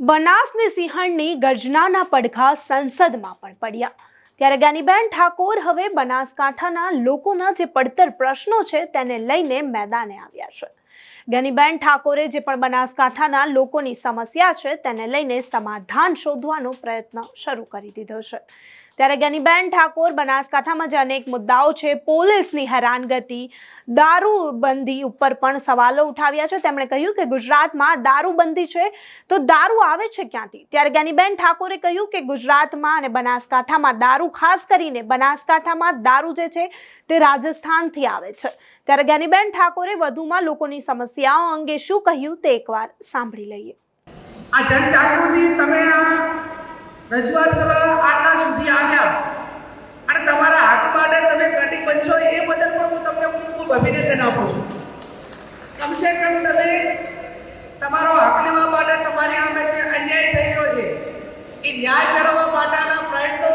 બનાસની સિંહણની ગર્જનાના પડઘા સંસદમાં પણ પડ્યા. ત્યારે જ્ઞાનીબેન ઠાકોર હવે બનાસકાંઠાના લોકોના જે પડતર પ્રશ્નો છે તેને લઈને મેદાને આવ્યા છે. જ્ઞાનીબેન ઠાકોરે જે પણ બનાસકાંઠાના લોકોની સમસ્યા છે તેને લઈને સમાધાન શોધવાનો પ્રયત્ન શરૂ કરી દીધો છે. ત્યારે જ્ઞાનીબેન ઠાકોર, બનાસકાંઠામાં જે અનેક મુદ્દાઓ છે. પોલીસની હેરાનગતિ, દારૂબંધી ઉપર પણ સવાલો ઉઠાવ્યા છે. તેમણે કહ્યું કે ગુજરાતમાં દારૂબંધી છે તો દારૂ આવે છે ક્યાંથી? ત્યારે જ્ઞાનીબેન ઠાકોરે કહ્યું કે ગુજરાતમાં અને બનાસકાંઠામાં દારૂ, ખાસ કરીને બનાસકાંઠામાં દારૂ જે છે તે રાજસ્થાનથી આવે છે. ત્યારે જ્ઞાનીબેન ઠાકોરે વધુમાં લોકોની સમસ્યાઓ અંગે શું કહ્યું તે એકવાર સાંભળી લઈએ. આ જનજાગૃતિ તમે આ રજૂઆત કરવા આટલા સુધી આવ્યા. અને તમારા હક માટે તમે કટી બનશો એ બદલ પણ હું તમને ખૂબ અભિનંદન આપું છું. કમસે કમ તમે તમારો હક લેવા માટે તમારી સામે જે અન્યાય થઈ ગયો છે, એ ન્યાય મેળવવા માટેના પ્રયત્નો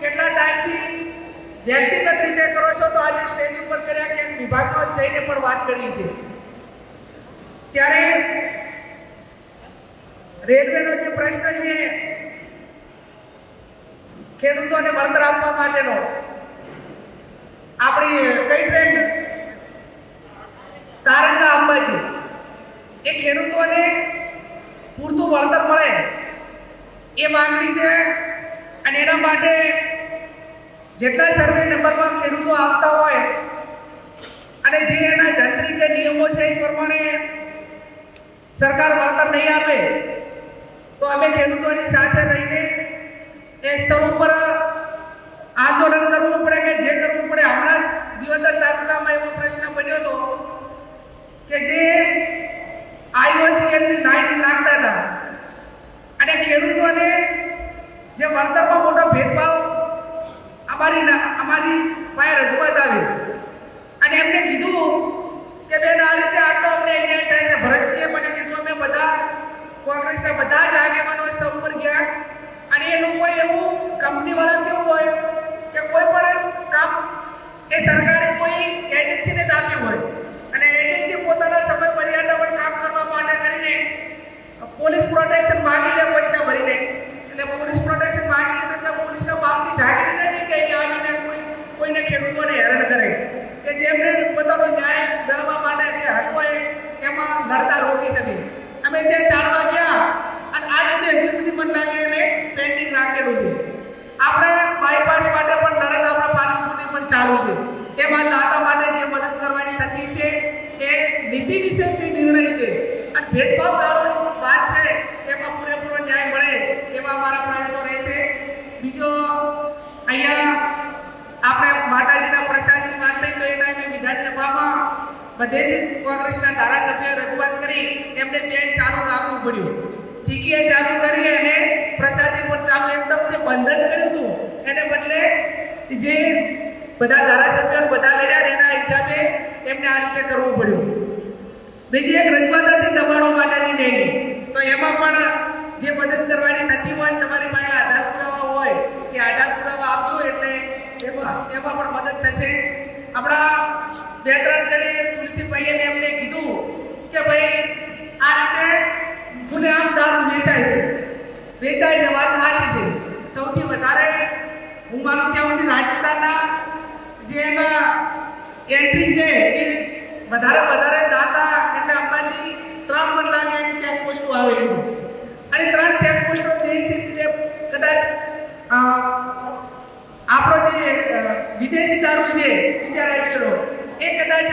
કેટલા ટાઈમથી વ્યક્તિગત રીતે કરો છો તો આજે સ્ટેજ ઉપર કર્યા કે વિભાગમાં જઈને પણ વાત કરી છે. ત્યારે રેલવેનો જે પ્રશ્ન છે ખેડૂતોને વળતર આપવા માટેનો. આપણી કઈ ટ્રેન? તારંગા અંબાજી. એ ખેડૂતોને પૂરતું વળતર મળે એ માંગણી છે અને એના માટે જેટલા સર્વે નંબરમાં ખેડૂતો આવતા હોય અને જે એના જંત્રી કે નિયમો છે એ પ્રમાણે સરકાર વળતર નહીં આપે, તો અમે ખેડૂતોની સાથે રહીને એ સ્તર ઉપર આંદોલન કરવું પડે કે જે કરવું પડે? હમણાં જ દિયોદર તાલુકામાં એવો પ્રશ્ન બન્યો હતો કે જે આઈઓસીએલની લાઈન લાગતા હતા અને ખેડૂતોને જે વળતરમાં મોટો ભેદભાવ અમારી અમારી પાસે રજૂઆત આવી. અને એમને કીધું કે બેન, આ રીતે આટલો અમને અન્યાય થાય છે. ભરતજીએ મને કીધું, અમે બધા કોંગ્રેસના બધા જ આગેવાનો સ્તર ઉપર ગયા અને એ લોકોએ એવું કંપનીવાળા કેવું હોય કે કોઈ પણ કામ એ સરકારે કોઈ એજન્સીને જ આપ્યું હોય અને એજન્સી પોતાના સમય મર્યાદા પર કામ કરવા માટે કરીને પોલીસ પ્રોટેક્શન માંગી લે પૈસા ભરીને એટલે પોલીસ પ્રોટેક્શન માંગી લે તો પોલીસના બાપની જાગીર નથી કે અહીંયા આવીને કોઈ કોઈને ખેડૂતોને હેરાન કરે કે જેમને પોતાનો ન્યાય મેળવવા માટે જે હક હોય લડતા રોકી શકે. અમે ત્યાં ચાલવા ગયા અને આ રીતે હજી પણ લાગે એને પેન્ડિંગ રાખેલું છે. આપણે બાયપાસ માટે પણ લડત આપણા પાલનપુરની પણ ચાલુ છે. તેમાં દાતા માટે જે મદદ કરવાની થતી છે, એ નીતિ વિશે જે નિર્ણય છે, અને ભેદભાવ ટાળવાની વાત છે એમાં પૂરેપૂરો ન્યાય મળે એવા અમારા પ્રયત્નો રહેશે બીજો અહીંયા આપણે માતાજીના પ્રસાદની વાત થઈ તો એ ટાઈમે વિધાનસભામાં બધે જ કોંગ્રેસના ધારાસભ્ય રજૂઆત કરી, એમને બે ચાલુ રાખવું પડ્યું ચીકીએ ચાલુ કરી અને પ્રસાદી પણ ચાલુ એકદમ જે બંધ જ કર્યું હતું, એને બદલે જે બધા ધારાસભ્યો બધા લડ્યા એના હિસાબે એમને આ રીતે કરવું પડ્યું. બીજી એક રજૂઆત હતી દબાણો માટેની રેલી. તો એમાં પણ જે મદદ કરવાની થતી હોય તમારી પાસે આધાર પુરાવા હોય કે આધાર પુરાવા આપજો એટલે એમાં એમાં પણ મદદ થશે. આપણા બે ત્રણ જણે તુલસીભાઈએ ને એમને કીધું કે ભાઈ, આ રીતે ખુલ્લેઆમ દારૂ વેચાય છે. વેચાય છે વાત સાચી છે. સૌથી વધારે હું માનું ત્યાં સુધી રાજસ્થાનના જે એના એન્ટ્રી છે, એ વધારે વધારે દાતા એટલે અંબાજી ત્રણ મન લાગે એની ચેકપોસ્ટો આવેલી છે. અને ત્રણ ચેકપોસ્ટો દેશ રીતે કદાચ વિદેશી દારૂ છે બીજા રાજ્યનો. એ કદાચ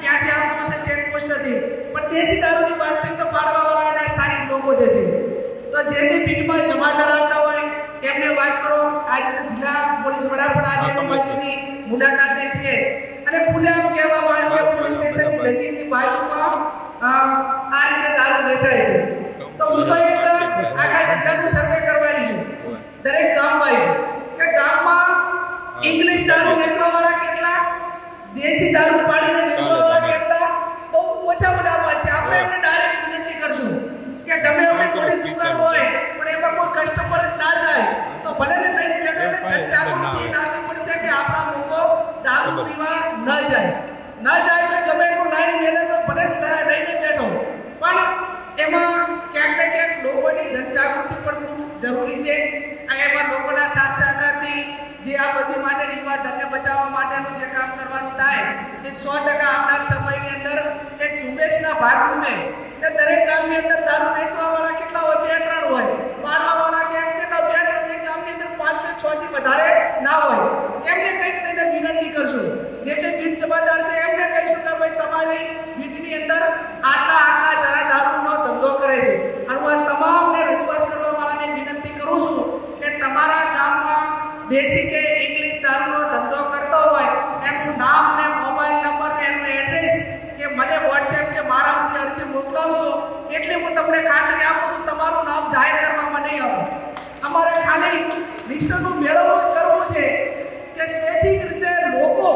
ત્યાંથી આવતો હશે ચેકપોસ્ટ હતી. પણ દેશી દારૂની વાત થઈ તો પાડવાવાળા એના સ્થાનિક લોકો જ હશે તો જે તે પીઠમાં જમા ધરાવતા હોય એમને વાત કરો. આજ જિલ્લા પોલીસ વડા પણ આજે અંબાજીની મુલાકાતે છે. અને પુલામ કહેવામાં આવ્યું કે પોલીસ સ્ટેશનની નજીકની બાજુમાં આ રીતે દારૂ વેચાય છે. તો હું તો એક આખા જિલ્લાનું સર્વે કરવાની છું. દરેક ગામ વાઇઝ કે ગામમાં ઇંગ્લિશ દારૂ વેચવાવાળા કેટલા દેશી દારૂ પાડીને વેચવાવાળા કેટલા બહુ ઓછા ઓછામાં છે આપણે એમને ડાયરેક્ટ વિનંતી કરશું કે ગમે એવડી મોટી દુકાન હોય પણ એમાં કોઈ કસ્ટમર જ ના જાય તો ભલે ને લઈને બેઠો ને જનજાગૃતિ લાવવી પડશે કે આપણા લોકો દારૂ પીવા ન જાય ન જાય તો ગમે એટલું લાઈન મેલે તો ભલે ને લઈને બેઠો પણ એમાં જરૂરી છે અને એમાં લોકોના સાથ સહકારથી જે આ બધી માટેની વાત ધનને બચાવવા માટેનું જે કામ કરવાનું થાય, એ સો ટકા આવનાર સમયની અંદર એક ઝુંબેશના ભાગરૂપે કે દરેક ગામની અંદર દારૂ વેચવા વાળા કેટલા હોય? બે ત્રણ હોય. મારવા વાળા કે કેટલા બે ત્રણ એક ગામની અંદર પાંચ કે છ થી વધારે ના હોય. એમને કંઈક તેને વિનંતી કરશું. જે તે બીટ જમાદાર છે, એમને કહીશું કે ભાઈ, તમારી બીટની અંદર આટલા આટલા જણા દારૂનો ધંધો કરે છે. અને હું આ તમામને રજૂઆત કરવા વાળાને વિનંતી કરું છું કે તમારા ગામમાં દેશી કે ઇંગ્લિશ દારૂનો ધંધો કરતો હોય એનું નામ ને મોબાઈલ નંબર ને એનું એડ્રેસ કે મને વોટ્સએપ કે મારા સુધી અરજી મોકલાવજો એટલે હું તમને ખાતરી આપું છું તમારું નામ જાહેર કરવામાં નહીં આવું અમારે ખાલી લિસ્ટનું મેળવવું જ કરવું છે કે સ્વૈચ્છિક રીતે લોકો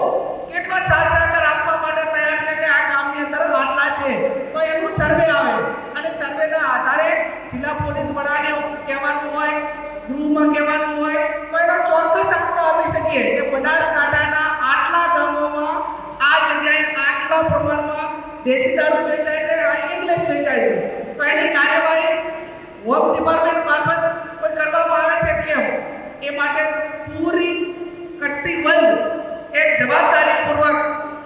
કેટલા સાથ સહકાર આપવા માટે તૈયાર છે કે આ ગામની અંદર આટલા છે તો એનું સર્વે આવે અને સર્વેના આધારે જિલ્લા પોલીસ વડાને કહેવાનું હોય ગૃહમાં કહેવાનું હોય તો એનો ચોક્કસ આંકડો આપી શકીએ કે બનાસકાંઠાના આટલા ગામોમાં આ જગ્યાએ આટલા પ્રમાણમાં દેશી દારૂ વેચાય છે, આ ઇંગ્લિશ વેચાય છે. તો એની કાર્યવાહી હોમ ડિપાર્ટમેન્ટ મારફત કોઈ કરવામાં આવે છે કેમ? એ માટે પૂરી કટ્ટીબંધ એક જવાબદારીપૂર્વક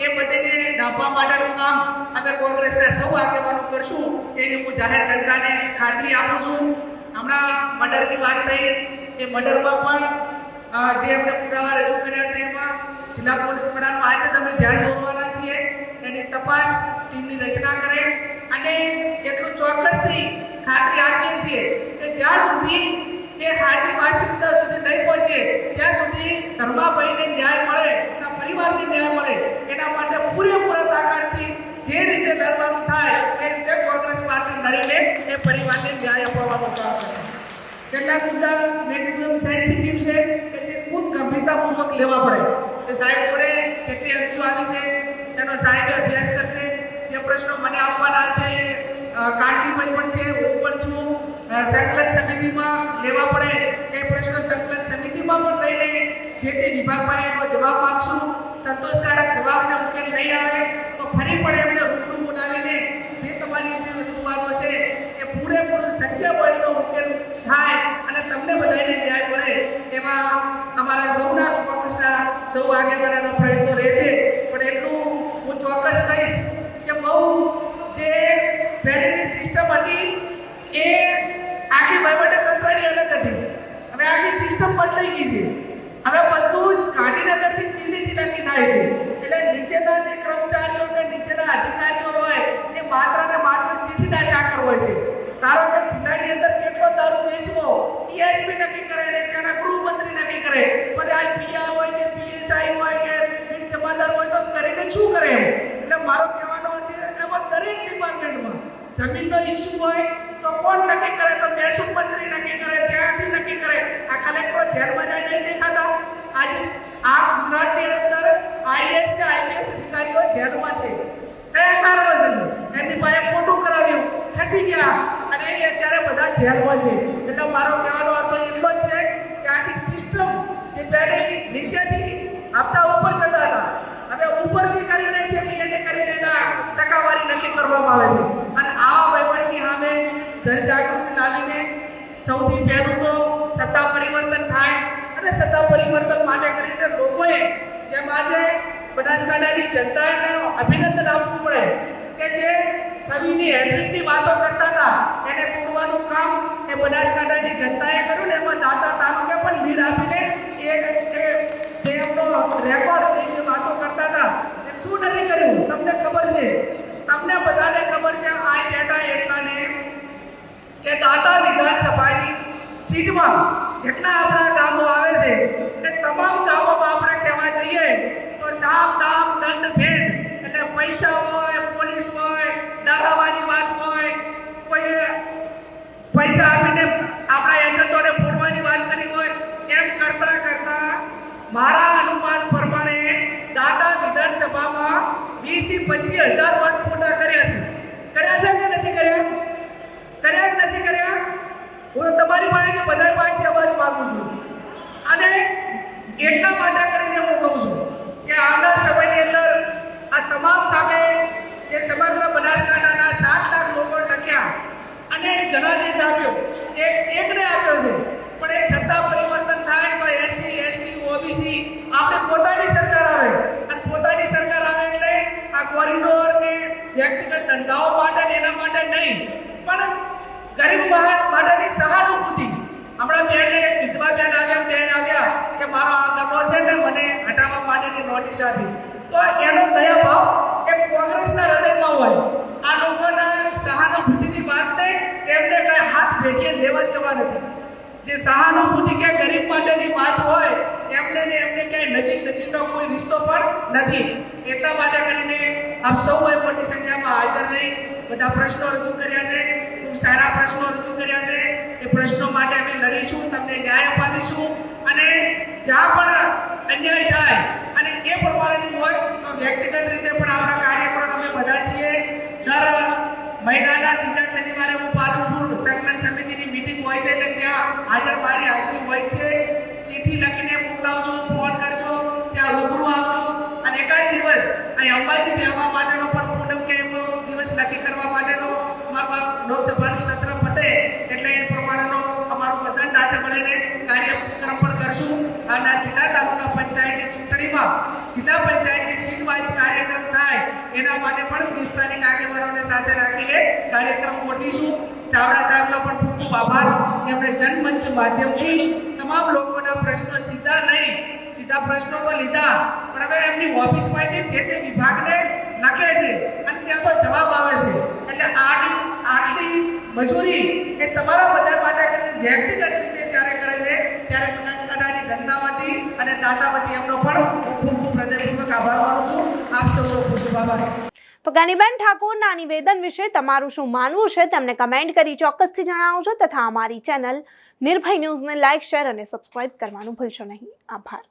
એ બધીને ડામવા માટેનું કામ અમે કોંગ્રેસના સૌ આગેવાનો કરશું એવી હું જાહેર જનતાને ખાતરી આપું છું. હમણાં મર્ડરની વાત થઈ, એ મર્ડરમાં પણ જે આપણે પુરાવા રજૂ કર્યા છે એમાં જિલ્લા પોલીસ વડાનું આજે તમે ધ્યાન દોરવાના છીએ. એની તપાસ ટીમની રચના કરે અને એટલું ચોક્કસથી ખાતરી આપીએ છીએ કે જ્યાં સુધી એ હાજી વાસ્તવિકતા સુધી નહીં પહોંચે, ત્યાં સુધી ધર્માભાઈને ન્યાય મળે, એના પરિવારને ન્યાય મળે, એના માટે પૂરેપૂરા તાકાતથી જે રીતે લડવાનું થાય, એ રીતે કોંગ્રેસ પાર્ટી લડીને એ પરિવારને ન્યાય અપાવવાનું કામ કરે. કેટલાક મુદ્દા મેં કીધું સેન્સિટિવ છે કે જે ખૂબ ગંભીરતાપૂર્વક લેવા પડે. તો સાહેબ જોડે જેટલી અરજીઓ આવી છે એનો સાહેબે અભ્યાસ કરશે, જે પ્રશ્નો મને આપવાના છે કાળજીભાઈ પણ છે, હું પણ છું. સંકલન સમિતિમાં લેવા પડે એ પ્રશ્નો સંકલન સમિતિમાં પણ લઈને જે તે વિભાગમાં એનો જવાબ માંગશું. સંતોષકારક જવાબને ઉકેલ નહીં આવે, તો ફરી પણ એમને રૂબરૂ બોલાવીને જે તમારી જે રજૂઆતો છે એ પૂરેપૂરું શક્ય બળનો ઉકેલ થાય અને તમને બધાને ન્યાય મળે એવા અમારા સૌના કોંગ્રેસના સૌ આગેવાનોનો પ્રયત્નો રહેશે. પણ એટલું હું ચોક્કસ કહીશ કે બહુ જે પહેલીની સિસ્ટમ હતી એ આખી વહીવટી તંત્રની અલગ હતી. હવે આખી સિસ્ટમ બદલાઈ ગઈ છે. હવે બધું જ ગાંધીનગરથી દિલ્હીથી નક્કી થાય છે. એટલે નીચેના જે કર્મચારીઓ કે નીચેના અધિકારીઓ હોય, એ માત્ર ને માત્ર ચીઠીના ચાકર હોય છે. ધારો કે જિલ્લાની અંદર કેટલો દારૂ વેચવો? ડીએસપી નક્કી કરે ને ત્યાંના ગૃહમંત્રી નક્કી કરે. બધા આ પીઆર હોય કે પીએસઆઈ હોય કે બીટ જમાદાર હોય તો કરીને શું કરે? એટલે મારો કહેવાનો અર્થ એમાં દરેક ડિપાર્ટમેન્ટમાં જમીનનો ઇસ્યુ હોય તો કોણ નક્કી કરે? તો મહેસૂલ મંત્રી નક્કી કરે, ત્યાંથી નક્કી કરે. આ કલેક્ટરો જેલમાં જાય નહીં દેખાતા. આજે આ ગુજરાતની અંદર આઈએસ કે આઈપીએસ અધિકારીઓ જેલમાં છે. કયા કારણોસર? એમની પાસે ખોટું કરાવ્યું. ખસી ગયા. અને એ અત્યારે બધા જેલમાં છે. એટલે મારો કહેવાનો અર્થ એટલો જ છે કે આખી સિસ્ટમ જે પહેલે નીચેથી આપતા ઉપર જતા હતા. હવે ઉપરથી કરીને છે એને કરીને એના ટકાવારી નક્કી કરવામાં આવે છે. અને આવા વહીવટની સામે જનજાગૃતિ લાવીને સૌથી પહેલું તો સત્તા પરિવર્તન થાય અને સત્તા પરિવર્તન માટે કરીને લોકોએ જેમ આજે બનાસકાંઠાની જનતાને અભિનંદન આપવું પડે કે જે છબીની હેન્ડ્રિકની વાતો કરતા હતા, એને તોડવાનું કામ એ બનાસકાંઠાની જનતાએ કર્યું ને એમાં દાતા તાલુકે પણ લીડ આપીને એ જે એમનો રેકોર્ડ એ જે વાતો કરતા હતા, એ શું નથી કર્યું? તમને ખબર છે? તમને બધાને ખબર છે, આ બેઠા એટલાને કે દાતા વિધાનસભાની સીટમાં જેટલા આપણા ગામો આવે છે એ તમામ ગામોમાં આપણે કહેવા જઈએ તો સાપ દામ, દંડ, ભેદ એટલે પૈસા હોય પોલીસ દાદાવાની વાત હોય, કોઈ પૈસા આપીને આપણા એજન્ટોને ફોડવાની વાત કરી હોય, એમ કરતા કરતા મારા અનુમાન પ્રમાણે દાદા વિધાનસભામાં વીસથી પચીસ હજાર વોટ ફોટા કર્યા છે. કર્યા છે કે નથી કર્યા? કર્યા કે નથી કર્યા? હું તમારી પાસેથી બધા પાસેથી અવાજ માગું છું. અને એટલા માટે એકને જનાદેશ આપ્યો. એક, એકને આપ્યો છે. પણ એ સત્તા પરિવર્તન થાય તો એસસી, એસટી, ઓબીસી આપણે પોતાની સરકાર આવે. અને પોતાની સરકાર આવે એટલે આ કોરિડોર ને વ્યક્તિગત ધંધાઓ માટે એના માટે નહીં, પણ ગરીબ બહાર માટેની સહાનુભૂતિ. હમણાં બેને વિધવા બેન આવ્યા, બે આવ્યા કે મારો આ ગમો છે ને મને હટાવવા માટેની નોટિસ આપી. તો એનો દયા ભાવ એ કોંગ્રેસના હૃદયમાં હોય. આ લોકોના સહાનુભૂતિની વાત થઈ એમને કઈ હાથ ભેટીએ લેવા જવા નથી. જે સહાનુભૂતિ કે ગરીબ માટેની વાત હોય, એમને ને એમને ક્યાંય નજીક નજીકનો કોઈ રિશ્તો પણ નથી. એટલા માટે કરીને આપ સૌએ મોટી સંખ્યામાં હાજર રહી, બધા પ્રશ્નો રજૂ કર્યા છે, ખૂબ સારા પ્રશ્નો રજૂ કર્યા છે એ પ્રશ્નો માટે અમે લડીશું, તમને ન્યાય અપાવીશું અને જ્યાં પણ અન્યાય થાય અને એ પ્રમાણેનું હોય તો વ્યક્તિગત રીતે પણ આપણા કાર્યક્રમ અમે બધા છીએ. દર મહિનાના ત્રીજા શનિવારે હું પાલનપુર સંકલન સમિતિની મીટિંગ હોય છે એટલે ત્યાં હાજર મારી હાજરી હોય છે. ચિઠ્ઠી લખીને મોકલાવજો ફોન કરજો, ત્યાં રૂબરૂ આવજો. અને એકાદ દિવસ અહીં અંબાજી બેહવા માટેનો પણ પૂનમ કે દિવસ નક્કી કરવા માટેનો અમારા લોકસભાનું સત્ર પતે એટલે એ પ્રમાણેનો અમારું બધા સાથે મળીને કાર્યક્રમ પણ કરશું. આવનાર જિલ્લા તાલુકા પંચાયતની ચૂંટણીમાં જિલ્લા પંચાયતની સીટ વાઇઝ કાર્યક્રમ થાય એના માટે પણ જે સ્થાનિક આગેવાનોને સાથે રાખીને કાર્યક્રમ ગોઠવીશું. ચાવડા સાહેબનો પણ ખૂબ ખૂબ આભાર. એમણે જનમંચ માધ્યમથી તમામ લોકોના પ્રશ્નો સીધા નહીં, સીધા પ્રશ્નો તો લીધા. પણ હવે એમની ઓફિસમાંથી જે તે વિભાગને લખે છે અને ત્યાં તો જવાબ આવે છે. એટલે આટલી આટલી મજૂરી એ તમારા બધા માટે વ્યક્તિગત રીતે જ્યારે કરે છે, ત્યારે બનાસકાંઠાની જનતા અને દાતા વતી એમનો પણ ખૂબ ખૂબ ખૂબ હૃદયપૂર્વક આભાર માનું તો ગાનીબેન ઠાકોરના નિવેદન વિશે તમારું શું માનવું છે તેમને કમેન્ટ કરી ચોક્કસથી જણાવજો તથા અમારી ચેનલ નિર્ભય ન્યૂઝને લાઇક શેર અને સબસ્ક્રાઇબ કરવાનું ભૂલશો નહીં. આભાર.